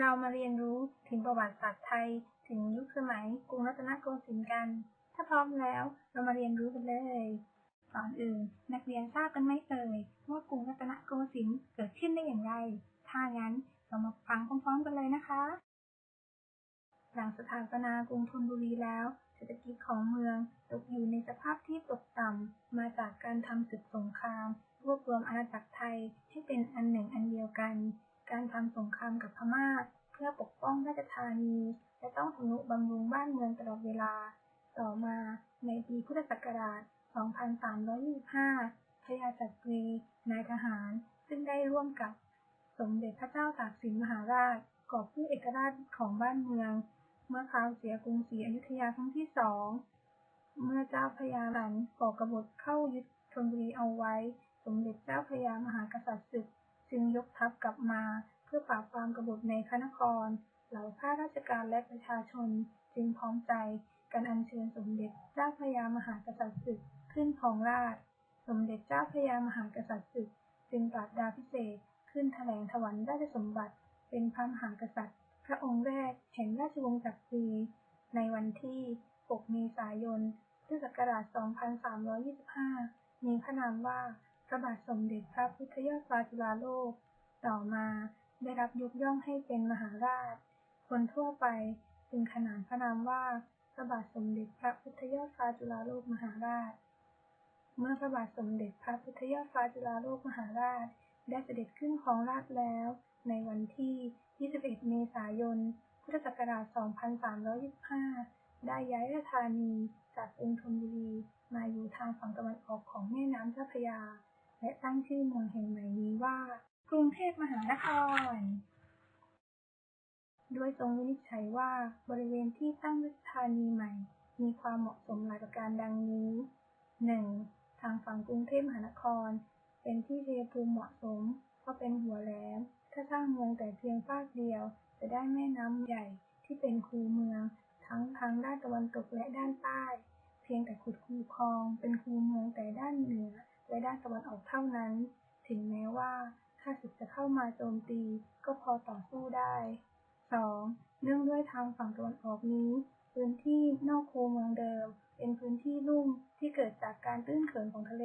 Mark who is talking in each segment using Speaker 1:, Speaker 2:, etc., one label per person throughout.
Speaker 1: เรามาเรียนรู้ถึงประวัติศาสตร์ไทย ถึงยุคสมัยกรุงรัตนโกสินทร์กัน ถ้าพร้อมแล้วเรามาเรียนรู้กันเลยก่อนอื่นนักเรียนทราบกันไหมเอ่ยว่ากรุงรัตนโกสินทร์เกิดขึ้นได้อย่างไร ถ้างั้นเรามาฟังพร้อมๆกันเลยนะคะ หลังสถาปนากรุงธนบุรีแล้วเศรษฐกิจของเมืองตกอยู่ในสภาพที่ตกต่ำมาจากการทำศึกสงคราม รวบรวมอาณาจักรไทยให้เป็นอันหนึ่งอันเดียวกัน การทำสงครา ม่าเพื่อปกป้องราชธานี และต้องทนุบำรุงบ้านเมืองตลอดเวลา ต่อมาในปีพุทธศักราช 2325 พระยาจักรีนายทหาร ซึ่งได้ร่วมกับสมเด็จพระเจ้าตากสินมหาราชก่อผู้เอกราชของบ้านเมือง เมื่อคราวเสียกรุงศรีอยุธยาครั้งที่สองเมื่อเจ้าพระยาหลันก่อกบฏเข้ายึดธนบุรีเอาไว้ สมเด็จเจ้าพระยามหากษัตริย์ศึก จึงยกทัพกลับมา พื่อปราบปรามกบฏในพระนคร เหล่าข้าราชการและประชาชนจึงพร้อมใจกันอัญเชิญสมเด็จเจ้าพระยามหากษัตริย์ศึกขึ้นครองราช สมเด็จเจ้าพระยามหากษัตริย์ศึกจึงตรัสดาพิเศษขึ้นแถลงถวันราชสมบัติ เป็นพระมหากษัตริย์ พระองค์แรกแห่งราชวงศ์จักรีในวันที่ 6 เมษายน พุทธศักราช 2325 มีพระนามว่าพระบาทสมเด็จพระพุทธยอดฟ้าจุฬาโลก ต่อมา ได้รับยกย่องให้เป็นมหาราช คนทั่วไปจึงขนานพระนามว่าพระบาทสมเด็จพระพุทธยอดฟ้าจุฬาโลกมหาราช เมื่อพระบาทสมเด็จพระพุทธยอดฟ้าจุฬาโลกมหาราช ได้เสด็จขึ้นครองราชแล้ว ในวันที่ 21 เมษายน พุทธศักราช 2325 ได้ย้ายราชธานีจากกรุงธนบุรีมาอยู่ทางฝั่งตะวันออกของแม่น้ำเจ้าพระยา และตั้งชื่อเมืองแห่งใหม่นี้ว่า กรุงเทพมหานครด้วยทรงวินิจฉัยว่าบริเวณที่ตั้งราชธานีใหม่ มีความเหมาะสมหลายประการดังนี้ 1. ทางฝั่งกรุงเทพมหานคร เป็นที่ชัยภูมิเหมาะสม เพราะเป็นหัวแหลม ถ้าสร้างเมืองแต่เพียงฝากเดียว จะได้แม่น้ำใหญ่ที่เป็นคูเมือง ทั้งทางด้านตะวันตกและด้านใต้ เพียงแต่ขุดคูคลอง เป็นคูเมืองแต่ด้านเหนือและด้านตะวันออกเท่านั้น ถึงแม้ว่า ข้าศึกจะเข้ามาโจมตีก็พอต่อสู้ได้ 2. เนื่องด้วยทางฝั่งตะวันออกนี้ พื้นที่นอกคูเมืองเดิม เป็นพื้นที่ลุ่มที่เกิดจากการตื้นเขินของทะเล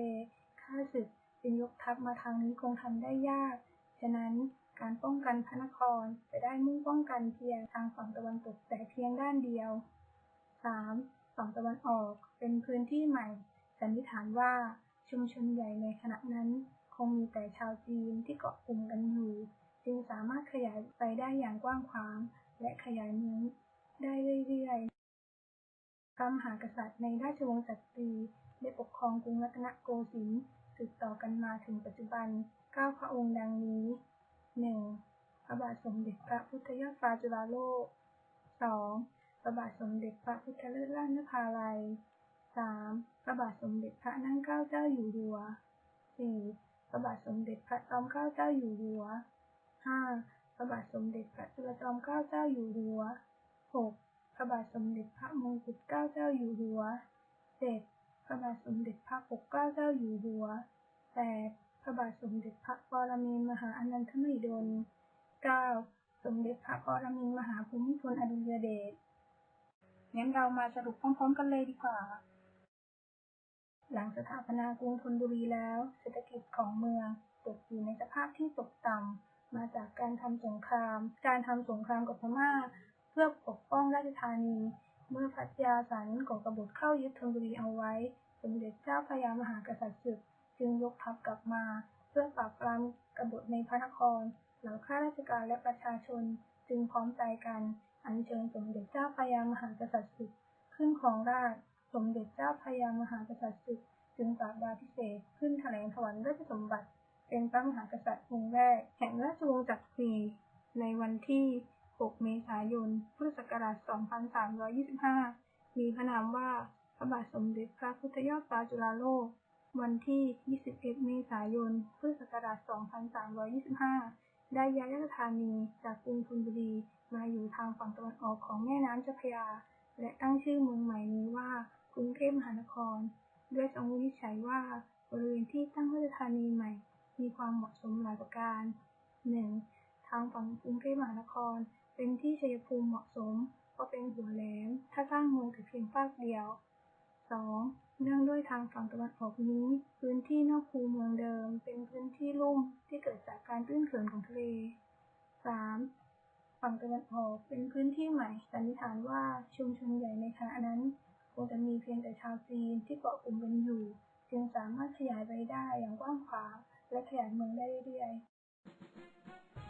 Speaker 1: ข้าศึกจึงยกทัพมาทางนี้คงทำได้ยาก ฉะนั้นการป้องกันพระนครจะได้มุ่งป้องกันเพียงทางฝั่งตะวันตกแต่เพียงด้านเดียว 3. ฝั่งตะวันออกเป็นพื้นที่ใหม่สันนิษฐานว่าชุมชนใหญ่ในขณะนั้น งมีแต่ชาวจีนที่เกาะกลุ่มกันอยู่ จึงสามารถขยายไปได้อย่างกว้างขวาง และขยายเมืองได้เรื่อยๆ พระมหากษัตริย์ในราชวงศ์จักรีได้ปกครองกรุงรัตนโกสินทร์สืบต่อกันมาถึงปัจจุบันเก้าพระองค์ดังนี้ 1. พระบาทสมเด็จพระพุทธยอดฟ้าจุฬาโลก 2. พระบาทสมเด็จพระพุทธเลิศล้านนภาลัย 3. พระบาทสมเด็จพระนั่งเกล้าเจ้าอยู่หัว 4. พระบาทสมเด็จพระจอมเกล้าเจ้าอยู่หัว 5. พระบาทสมเด็จพระจุลจอมเกล้าเจ้าอยู่หัว 6. พระบาทสมเด็จพระมงกุฎเกล้าเจ้าอยู่หัว 7. พระบาทสมเด็จพระปกเกล้าเจ้าอยู่หัว 8. พระบาทสมเด็จพระปรมินทรมหาอนันทมหิดล 9. สมเด็จพระปรมินทรมหาภูมิพลอดุลยเดชงั้นเรามาสรุปพร้อมๆกันเลยดีกว่า หลังสถาปนากรุงธนบุรีแล้ว เศรษฐกิจของเมืองตกอยู่ในสภาพที่ตกต่ำมาจากการทำสงคราม การทำสงครามกับพม่า เพื่อปกป้องราชธานี เมื่อพัทยาสันก่อกบฏเข้ายึดธนบุรีเอาไว้ สมเด็จเจ้าพระยามหากษัตริย์ศึกจึงยกทัพกลับมา เพื่อปราบปรามกบฏในพระนครเหล่าข้าราชการและประชาชนจึงพร้อมใจกัน อัญเชิญสมเด็จเจ้าพระยามหากษัตริย์ศึกขึ้นครองราช สมเด็จเจ้าพระยามหากษัตริย์ศึกจึงตรัสดาพิเศษขึ้นแถลงถวันราชสมบัติ เป็นพระมหากษัตริย์องค์แรก แห่งราชวงศ์จักรีในวันที่ 6 เมษายน พุทธศักราช 2325 มีพระนามว่าพระบาทสมเด็จพระพุทธยอดฟ้าจุฬาโลก วันที่ 21 เมษายน พุทธศักราช 2325 ได้ย้ายราชธานีจากกรุงธนบุรีมาอยู่ทางฝั่งตะวันออกของแม่น้ำเจ้าพระยา และตั้งชื่อเมืองใหม่นี้ว่า รุงเทพมหานครด้วยทรงวินิจฉัยว่าบริเวณที่ตั้งราชธานีใหม่ มีความเหมาะสมหลายประการ 1. ทางฝั่งกรุงเทพมหานคร เป็นที่ชัยภูมิเหมาะสม เพราะเป็นหัวแหลม ถ้าสร้างเมืองแต่เพียงฝากเดียว 2. เนื่องด้วยทางฝั่งตะวันออกนี้ พื้นที่นอกคูเมืองเดิม เป็นพื้นที่ลุ่มที่เกิดจากการตื้นเขินของทะเล 3. ฝั่งตะวันออกเป็นพื้นที่ใหม่สันนิษฐานว่าชุมชนใหญ่ในขณะนั้น งจะมีเพียงแต่ชาวจีนที่เกาะกลุ่มกันอยู่ จึงสามารถขยายไปได้อย่างกว้างขวางและขยายเมืองได้เรื่อยๆ